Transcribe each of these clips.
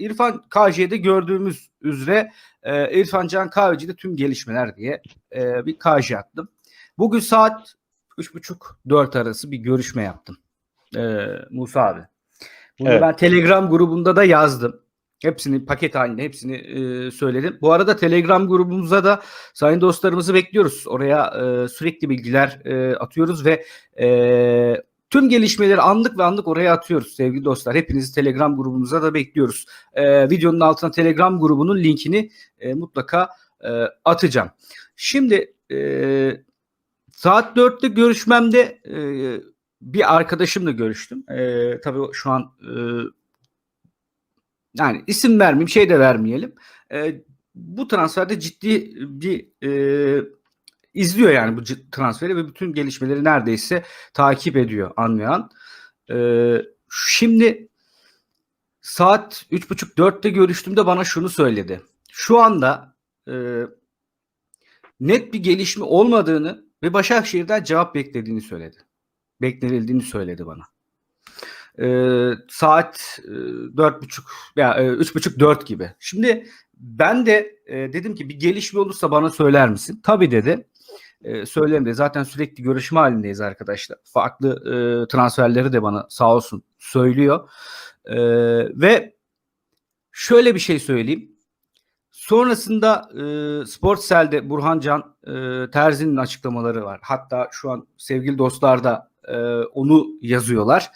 Evet İrfan KJ'de gördüğümüz üzere e, İrfan Can Kahveci'de tüm gelişmeler diye e, bir KJ attım. Bugün saat 3.30-4 arası bir görüşme yaptım. E, Musa abi. Bunu Evet. ben Telegram grubunda da yazdım. Hepsini paket halinde hepsini e, söyledim. Bu arada Telegram grubumuza da sayın dostlarımızı bekliyoruz. Oraya e, sürekli bilgiler e, atıyoruz ve e, tüm gelişmeleri anlık ve anlık oraya atıyoruz sevgili dostlar. Hepinizi Telegram grubumuza da bekliyoruz. E, videonun altına Telegram grubunun linkini e, mutlaka e, atacağım. Şimdi e, saat 4'te görüşmemde e, bir arkadaşımla görüştüm. E, tabii şu an e, yani isim vermeyeyim, şey de vermeyelim. E, bu transferde ciddi bir e, izliyor yani bu transferi ve bütün gelişmeleri neredeyse takip ediyor anlayan. E, şimdi saat 3.30-4'te görüştüğümde bana şunu söyledi. Şu anda e, net bir gelişme olmadığını ve Başakşehir'den cevap beklediğini söyledi. Beklenildiğini söyledi bana. Ee, saat e, dört buçuk ya e, üç buçuk dört gibi. Şimdi ben de e, dedim ki bir gelişme olursa bana söyler misin? Tabii dedi. E, söylerim de zaten sürekli görüşme halindeyiz arkadaşlar. Farklı e, transferleri de bana sağ olsun söylüyor. E, ve şöyle bir şey söyleyeyim. Sonrasında e, Sportsel'de Burhan Can e, Terzi'nin açıklamaları var. Hatta şu an sevgili dostlar da e, onu yazıyorlar.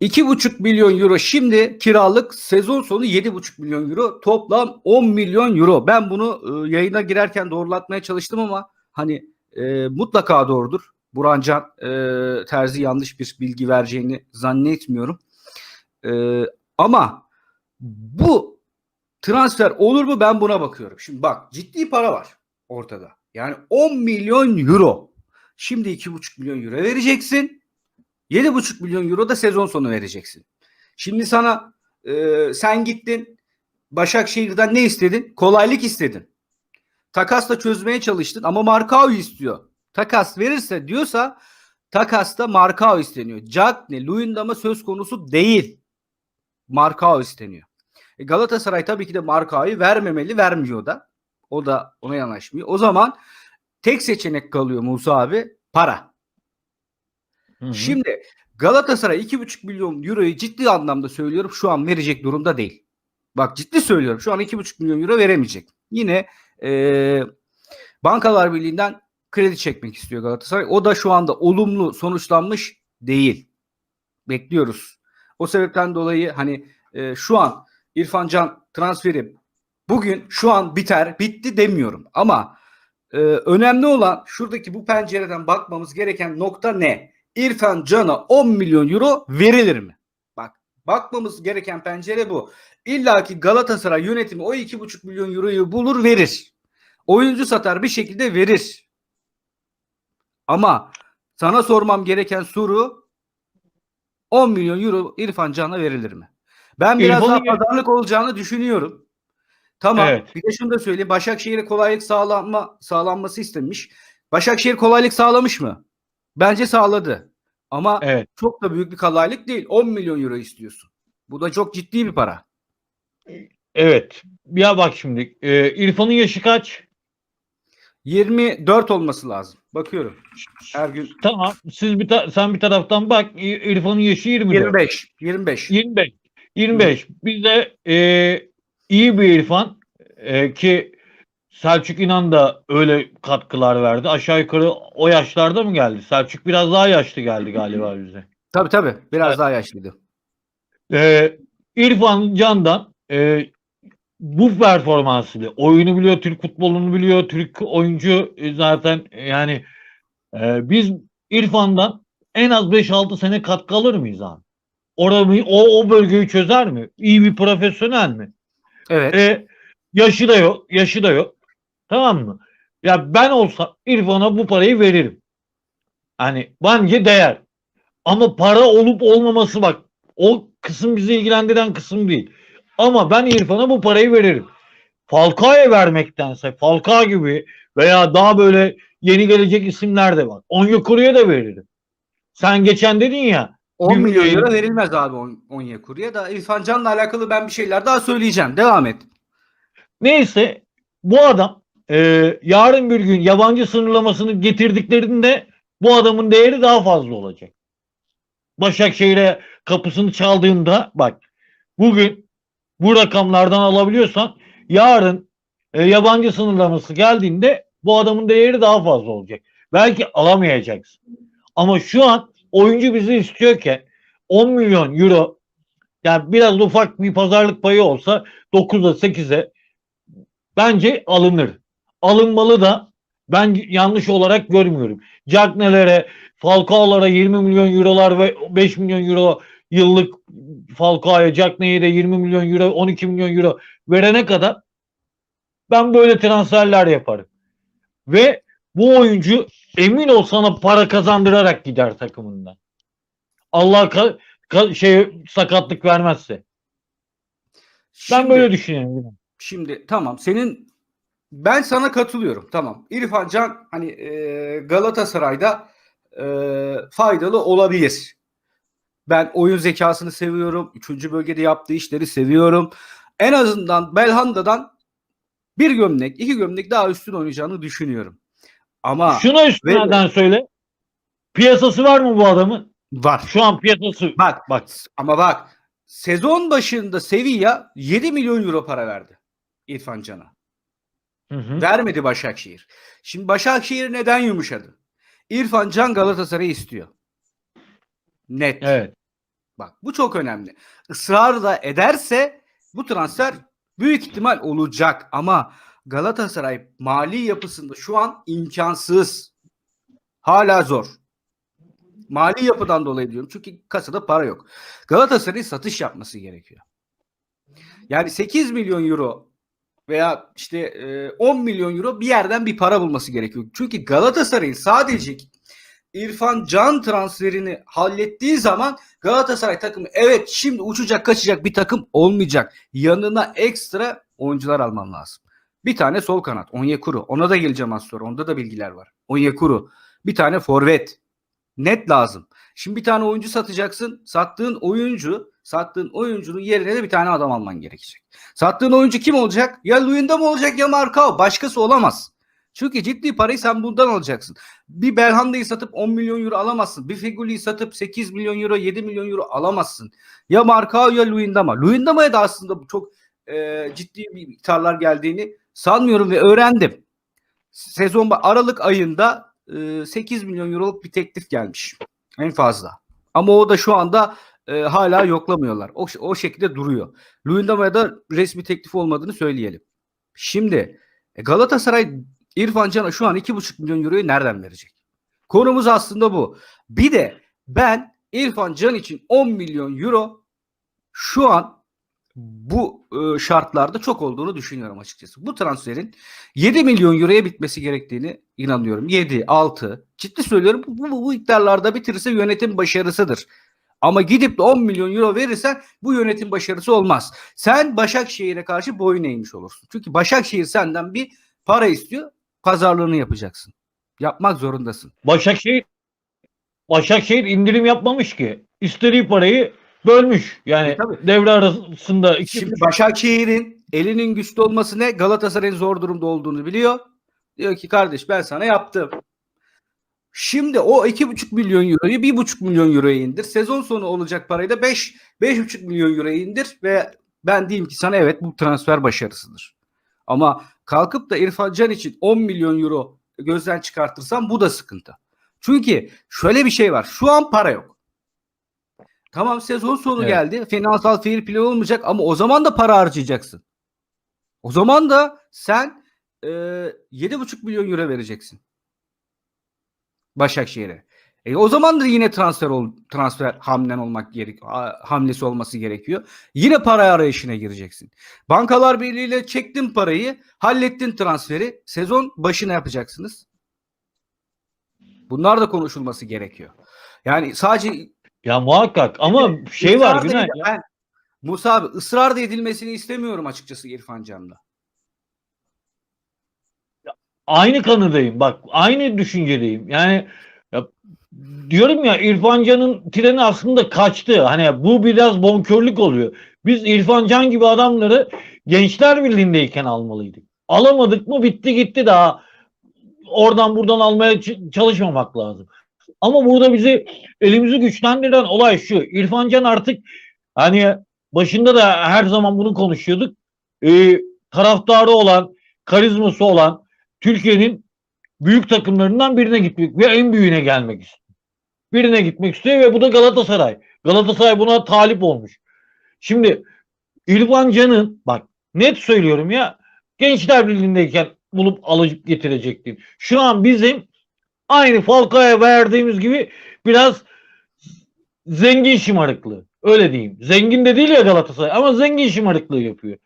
2,5 milyon euro şimdi kiralık sezon sonu 7,5 milyon euro toplam 10 milyon euro. Ben bunu e, yayına girerken doğrulatmaya çalıştım ama hani e, mutlaka doğrudur. Burhan Can e, Terzi yanlış bir bilgi vereceğini zannetmiyorum. E, ama bu transfer olur mu ben buna bakıyorum. Şimdi bak ciddi para var ortada. Yani 10 milyon euro. Şimdi 2,5 milyon euro vereceksin. 7,5 milyon euro da sezon sonu vereceksin. Şimdi sana e, sen gittin Başakşehir'den ne istedin? Kolaylık istedin. Takasla çözmeye çalıştın ama Markao istiyor. Takas verirse diyorsa takasta Markao isteniyor. Cagney, Luyendam'a söz konusu değil. Markao isteniyor. E, Galatasaray tabii ki de Markao'yu vermemeli, vermiyor da. O da ona yanaşmıyor. O zaman tek seçenek kalıyor Musa abi para. Hı hı. Şimdi Galatasaray 2,5 milyon euroyu ciddi anlamda söylüyorum şu an verecek durumda değil. Bak ciddi söylüyorum şu an 2,5 milyon euro veremeyecek. Yine e, Bankalar Birliği'nden kredi çekmek istiyor Galatasaray. O da şu anda olumlu sonuçlanmış değil. Bekliyoruz. O sebepten dolayı hani e, şu an İrfan Can transferi bugün şu an biter bitti demiyorum. Ama e, önemli olan şuradaki bu pencereden bakmamız gereken nokta ne? İrfan Can'a 10 milyon euro verilir mi? Bak bakmamız gereken pencere bu. İlla ki Galatasaray yönetimi o 2,5 milyon euroyu bulur verir. Oyuncu satar bir şekilde verir. Ama sana sormam gereken soru 10 milyon euro İrfan Can'a verilir mi? Ben biraz İrfan'ın daha pazarlık olacağını düşünüyorum. Tamam. Evet. Bir de şunu da söyleyeyim. Başakşehir'e kolaylık sağlanma sağlanması istemiş. Başakşehir kolaylık sağlamış mı? Bence sağladı. Ama Evet. çok da büyük bir kolaylık değil. 10 milyon euro istiyorsun. Bu da çok ciddi bir para. Evet. Ya bak şimdi. E, İrfan'ın yaşı kaç? 24 olması lazım. Bakıyorum. Her gün Tamam. Siz bir ta- sen bir taraftan bak. İrfan'ın yaşı 24. 25. 25. 25. 25. Bizde e, iyi bir İrfan e, ki Selçuk İnan da öyle katkılar verdi. Aşağı yukarı o yaşlarda mı geldi? Selçuk biraz daha yaşlı geldi galiba bize. Tabii tabii. Biraz Evet. daha yaşlıydı. E, İrfan Can'dan e, bu performansıyla oyunu biliyor, Türk futbolunu biliyor, Türk oyuncu e, zaten yani e, biz İrfan'dan en az 5-6 sene katkı alır mıyız abi? Orayı, o, o bölgeyi çözer mi? İyi bir profesyonel mi? Evet. E, yaşı da yok, yaşı da yok. Tamam mı? Ya ben olsam İrfan'a bu parayı veririm. Hani bence değer. Ama para olup olmaması bak o kısım bizi ilgilendiren kısım değil. Ama ben İrfan'a bu parayı veririm. Falcao'ya vermektense Falcao gibi veya daha böyle yeni gelecek isimler de var. Onyekuru'ya da veririm. Sen geçen dedin ya 10 Bir milyon euro verilmez abi On- Onyekuru'ya da İrfan Can'la alakalı ben bir şeyler daha söyleyeceğim. Devam et. Neyse bu adam e, yarın bir gün yabancı sınırlamasını getirdiklerinde bu adamın değeri daha fazla olacak. Başakşehir'e kapısını çaldığında bak bugün bu rakamlardan alabiliyorsan yarın e, yabancı sınırlaması geldiğinde bu adamın değeri daha fazla olacak. Belki alamayacaksın. Ama şu an oyuncu bizi istiyorken 10 milyon euro yani biraz ufak bir pazarlık payı olsa 9'a 8'e bence alınır. Alınmalı da ben yanlış olarak görmüyorum. Cagney'lere, Falcao'lara 20 milyon eurolar ve 5 milyon euro yıllık Falcao'ya, Cagney'e de 20 milyon euro, 12 milyon euro verene kadar ben böyle transferler yaparım. Ve bu oyuncu emin ol sana para kazandırarak gider takımından. Allah ka- ka- şey sakatlık vermezse. Ben Şimdi- böyle düşünüyorum. Şimdi tamam senin ben sana katılıyorum. Tamam. İrfan Can hani e, Galatasaray'da e, faydalı olabilir. Ben oyun zekasını seviyorum. Üçüncü bölgede yaptığı işleri seviyorum. En azından Belhanda'dan bir gömlek, iki gömlek daha üstün oynayacağını düşünüyorum. Ama Şuna üstünden söyle. Piyasası var mı bu adamın? var. Şu an piyasası Bak bak ama bak sezon başında Sevilla 7 milyon euro para verdi İrfan Can'a. Hı hı. Vermedi Başakşehir. Şimdi Başakşehir neden yumuşadı? İrfan Can Galatasaray'ı istiyor. Net. Evet. Bak bu çok önemli. Israr da ederse bu transfer büyük ihtimal olacak ama Galatasaray mali yapısında şu an imkansız. Hala zor. Mali yapıdan dolayı diyorum. Çünkü kasada para yok. Galatasaray'ın satış yapması gerekiyor. Yani 8 milyon euro veya işte e, 10 milyon euro bir yerden bir para bulması gerekiyor. Çünkü Galatasaray'ın sadece İrfan Can transferini hallettiği zaman Galatasaray takımı evet şimdi uçacak kaçacak bir takım olmayacak. Yanına ekstra oyuncular alman lazım. Bir tane sol kanat Onyekuru. Ona da geleceğim az sonra. Onda da bilgiler var. Onyekuru. Bir tane forvet. Net lazım. Şimdi bir tane oyuncu satacaksın. Sattığın oyuncu, sattığın oyuncunun yerine de bir tane adam alman gerekecek. Sattığın oyuncu kim olacak? Ya Luyenda mı olacak ya Markao. Başkası olamaz. Çünkü ciddi parayı sen bundan alacaksın. Bir Belhanda'yı satıp 10 milyon euro alamazsın. Bir Figuli'yi satıp 8 milyon euro 7 milyon euro alamazsın. Ya Markao ya Luyendama. Luyendama'ya da aslında çok e, ciddi bir miktarlar geldiğini sanmıyorum ve öğrendim. Sezon Aralık ayında e, 8 milyon euroluk bir teklif gelmiş. En fazla. Ama o da şu anda e, hala yoklamıyorlar. O, o şekilde duruyor. Luyendama'ya da resmi teklif olmadığını söyleyelim. Şimdi e, Galatasaray İrfan Can'a şu an 2,5 milyon euroyu nereden verecek? Konumuz aslında bu. Bir de ben İrfan Can için 10 milyon euro şu an bu e, şartlarda çok olduğunu düşünüyorum açıkçası. Bu transferin 7 milyon euroya bitmesi gerektiğini inanıyorum. 7, 6. Ciddi söylüyorum bu, bu, bu iddialarda bitirirse yönetim başarısıdır. Ama gidip de 10 milyon euro verirsen bu yönetim başarısı olmaz. Sen Başakşehir'e karşı boyun eğmiş olursun. Çünkü Başakşehir senden bir para istiyor. Pazarlığını yapacaksın. Yapmak zorundasın. Başakşehir Başakşehir indirim yapmamış ki. İstediği parayı bölmüş. Yani E, tabii. devre arasında iki Şimdi Başakşehir'in elinin güçlü olması ne? Galatasaray'ın zor durumda olduğunu biliyor. Diyor ki kardeş ben sana yaptım. Şimdi o 2,5 milyon euroyu 1,5 milyon euroya indir. Sezon sonu olacak parayı da 5 5,5 milyon euroya indir ve ben diyeyim ki sana evet bu transfer başarısıdır. Ama kalkıp da İrfan Can için 10 milyon euro gözden çıkartırsam bu da sıkıntı. Çünkü şöyle bir şey var. Şu an para yok. Tamam sezon sonu Evet. geldi. Finansal fair play olmayacak ama o zaman da para harcayacaksın. O zaman da sen e, 7,5 milyon euro vereceksin. Başakşehir'e. E, o zaman da yine transfer ol, transfer hamlen olmak gerek ha- hamlesi olması gerekiyor. Yine para arayışına gireceksin. Bankalar Birliği'yle çektin parayı, hallettin transferi. Sezon başına yapacaksınız. Bunlar da konuşulması gerekiyor. Yani sadece ya muhakkak ama şey var Günay. edil- Ben Musa abi ısrar da edilmesini istemiyorum açıkçası İrfan Can'da. Aynı kanıdayım. Bak aynı düşüncedeyim. Yani ya, diyorum ya İrfan Can'ın treni aslında kaçtı. Hani bu biraz bonkörlük oluyor. Biz İrfan Can gibi adamları Gençler Birliği'ndeyken almalıydık. Alamadık mı bitti gitti daha. Oradan buradan almaya çalışmamak lazım. Ama burada bizi elimizi güçlendiren olay şu. İrfan Can artık hani başında da her zaman bunu konuşuyorduk. Ee, taraftarı olan, karizması olan Türkiye'nin büyük takımlarından birine gitmek ve en büyüğüne gelmek istiyor. Birine gitmek istiyor ve bu da Galatasaray. Galatasaray buna talip olmuş. Şimdi İrfan Can'ın bak net söylüyorum ya Gençler Birliği'ndeyken bulup alıp getirecektin. Şu an bizim aynı Falcao'ya verdiğimiz gibi biraz zengin şımarıklığı. Öyle diyeyim. Zengin de değil ya Galatasaray ama zengin şımarıklığı yapıyor.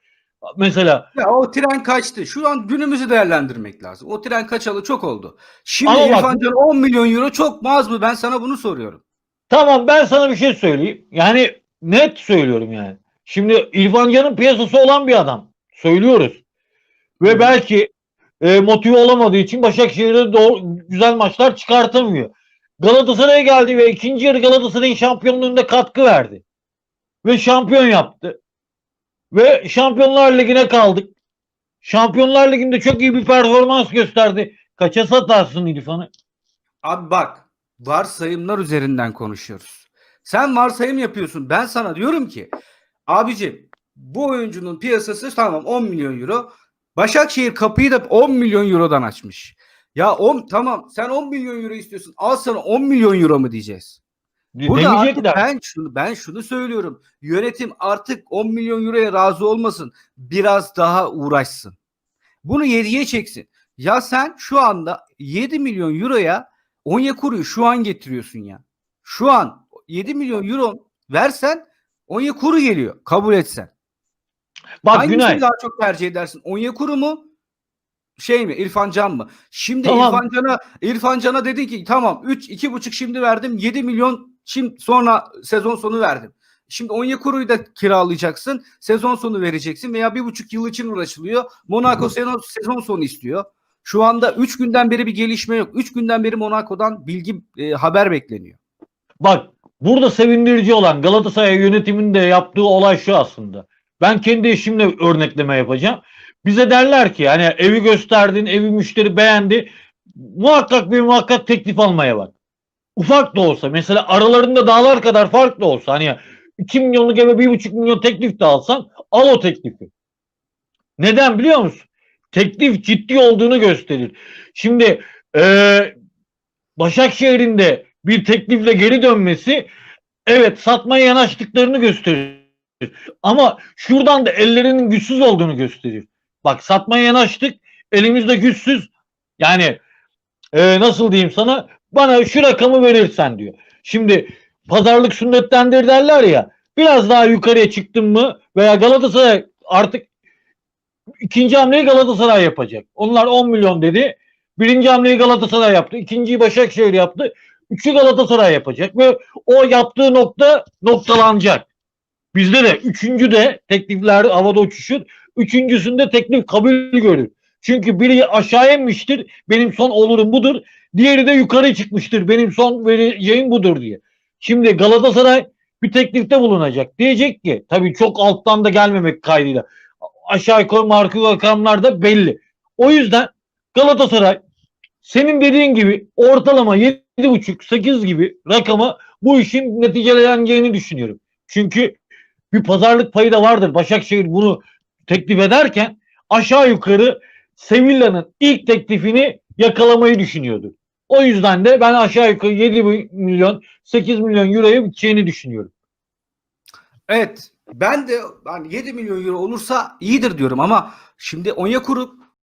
Mesela Ya o tren kaçtı. Şu an günümüzü değerlendirmek lazım. O tren kaçalı çok oldu. Şimdi Ama bak- Can 10 milyon euro çok mu az mı? Ben sana bunu soruyorum. Tamam ben sana bir şey söyleyeyim. Yani net söylüyorum yani. Şimdi İrfan Can'ın piyasası olan bir adam. Söylüyoruz. Ve belki e, motive olamadığı için Başakşehir'de doğru, güzel maçlar çıkartamıyor. Galatasaray'a geldi ve ikinci yarı Galatasaray'ın şampiyonluğunda katkı verdi. Ve şampiyon yaptı. Ve Şampiyonlar Ligi'ne kaldık. Şampiyonlar Ligi'nde çok iyi bir performans gösterdi. Kaça satarsın İrfan'ı? Abi bak varsayımlar üzerinden konuşuyoruz. Sen varsayım yapıyorsun. Ben sana diyorum ki abicim bu oyuncunun piyasası tamam 10 milyon euro. Başakşehir kapıyı da 10 milyon eurodan açmış. Ya 10 tamam sen 10 milyon euro istiyorsun. Al sana 10 milyon euro mu diyeceğiz? Burada artık ben şunu ben şunu söylüyorum. Yönetim artık 10 milyon euroya razı olmasın. Biraz daha uğraşsın. Bunu 7'ye çeksin. Ya sen şu anda 7 milyon euroya Onyekuru'yu şu an getiriyorsun ya. Şu an 7 milyon euro versen Onyekuru geliyor. Kabul etsen. Bak Hangisini Günay. daha çok tercih edersin? Onyekuru mu? Şey mi? İrfan Can mı? Şimdi Tamam. İrfan Can'a İrfan Can'a dedin ki tamam 3 2,5 şimdi verdim. 7 milyon şimdi sonra sezon sonu verdim. Şimdi Onyekuru'yu da kiralayacaksın. Sezon sonu vereceksin veya bir buçuk yıl için uğraşılıyor. Monaco sezon, sezon sonu istiyor. Şu anda 3 günden beri bir gelişme yok. 3 günden beri Monaco'dan bilgi e, haber bekleniyor. Bak burada sevindirici olan Galatasaray yönetiminin de yaptığı olay şu aslında. Ben kendi eşimle örnekleme yapacağım. Bize derler ki hani evi gösterdin, evi müşteri beğendi. Muhakkak bir muhakkak teklif almaya bak. Ufak da olsa mesela aralarında dağlar kadar fark da olsa hani 2 milyonluk eve 1,5 milyon teklif de alsan al o teklifi. Neden biliyor musun? Teklif ciddi olduğunu gösterir. Şimdi eee Başakşehir'in de bir teklifle geri dönmesi evet satmaya yanaştıklarını gösterir. Ama şuradan da ellerinin güçsüz olduğunu gösterir. Bak satmaya yanaştık elimizde güçsüz yani e, nasıl diyeyim sana bana şu rakamı verirsen diyor. Şimdi pazarlık sünnettendir derler ya biraz daha yukarıya çıktın mı veya Galatasaray artık ikinci hamleyi Galatasaray yapacak. Onlar 10 milyon dedi. Birinci hamleyi Galatasaray yaptı. ikinciyi Başakşehir yaptı. Üçü Galatasaray yapacak ve o yaptığı nokta noktalanacak. Bizde de üçüncü de teklifler havada uçuşur. Üçüncüsünde teklif kabul görür. Çünkü biri aşağı inmiştir. Benim son olurum budur. Diğeri de yukarı çıkmıştır. Benim son vereceğim budur diye. Şimdi Galatasaray bir teklifte bulunacak. Diyecek ki tabii çok alttan da gelmemek kaydıyla. Aşağı yukarı marka rakamlar da belli. O yüzden Galatasaray senin dediğin gibi ortalama 7,5-8 gibi rakama bu işin neticeleneceğini düşünüyorum. Çünkü bir pazarlık payı da vardır. Başakşehir bunu teklif ederken aşağı yukarı Sevilla'nın ilk teklifini yakalamayı düşünüyordu. O yüzden de ben aşağı yukarı 7 milyon 8 milyon euroya biteceğini düşünüyorum. Evet. Ben de hani 7 milyon euro olursa iyidir diyorum ama şimdi Onyekuru